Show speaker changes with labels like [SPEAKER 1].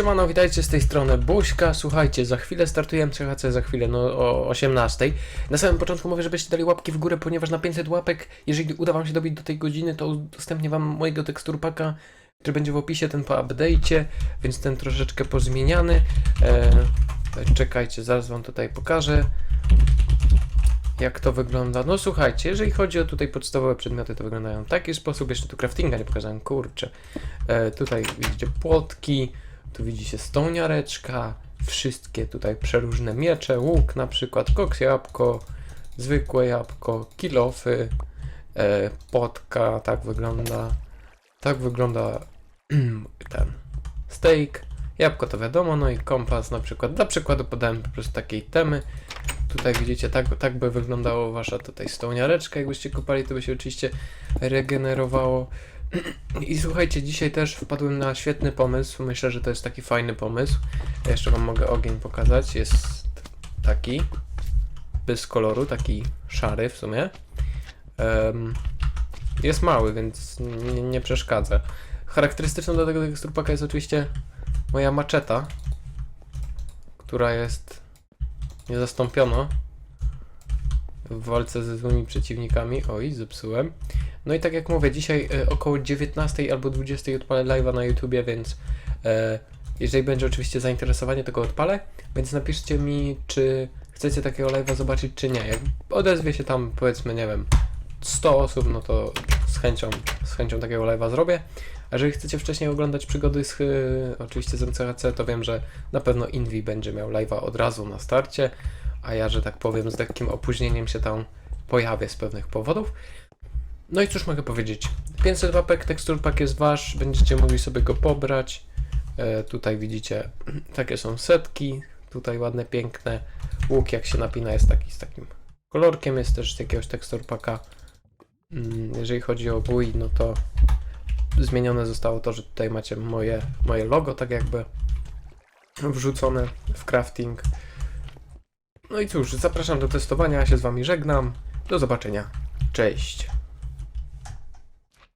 [SPEAKER 1] Siemano, witajcie z tej strony Buźka. Słuchajcie, za chwilę startuję MCHC, za chwilę, no o 18. Na samym początku mówię, żebyście dali łapki w górę, ponieważ na 500 łapek, jeżeli uda wam się dobić do tej godziny, to udostępnię wam mojego teksturpaka, który będzie w opisie, ten po update'cie, więc ten troszeczkę pozmieniany. E, czekajcie, zaraz wam tutaj pokażę. Jak to wygląda? No słuchajcie, jeżeli chodzi o tutaj podstawowe przedmioty, to wyglądają w taki sposób. Jeszcze tu craftinga nie pokazałem, kurczę. E, tutaj widzicie płotki, tu widzicie stoniareczka, wszystkie tutaj przeróżne miecze, łuk na przykład, koks jabłko, zwykłe jabłko, kilofy, e, potka, tak wygląda, tak wygląda ten steak, jabłko to wiadomo, no i kompas na przykład, dla przykładu podałem po prostu takiej temy, tutaj widzicie, tak, tak by wyglądało wasza tutaj stoniareczka, jakbyście kopali, to by się oczywiście regenerowało, i słuchajcie, dzisiaj też wpadłem na świetny pomysł. Myślę, że to jest taki fajny pomysł. Ja jeszcze wam mogę ogień pokazać. Jest taki bez koloru, taki szary w sumie. Em, jest mały, więc nie, nie przeszkadza. Charakterystyczną dla tego teksturpaka jest oczywiście moja maczeta, która jest niezastąpiona w walce ze złymi przeciwnikami. Oj, zepsułem. No i tak jak mówię, dzisiaj e, około 19 albo 20 odpalę live'a na YouTubie, więc e, jeżeli będzie oczywiście zainteresowanie, to go odpalę. Więc napiszcie mi, czy chcecie takiego live'a zobaczyć, czy nie. Jak odezwie się tam, powiedzmy, nie wiem, 100 osób, no to z chęcią, z chęcią takiego live'a zrobię. A jeżeli chcecie wcześniej oglądać przygody z, y, oczywiście z MCHC, to wiem, że na pewno Invi będzie miał live'a od razu na starcie, a ja, że tak powiem, z lekkim opóźnieniem się tam pojawię z pewnych powodów. No i cóż mogę powiedzieć? 500 łapek, tekstur pak jest wasz, będziecie mogli sobie go pobrać. E, tutaj widzicie, takie są setki, tutaj ładne, piękne. Łuk jak się napina jest taki z takim kolorkiem, jest też z jakiegoś tekstur paka. Mm, Jeżeli chodzi o bój, no to zmienione zostało to, że tutaj macie moje, moje logo, tak jakby wrzucone w crafting. No i cóż, zapraszam do testowania, ja się z wami żegnam. Do zobaczenia. Cześć.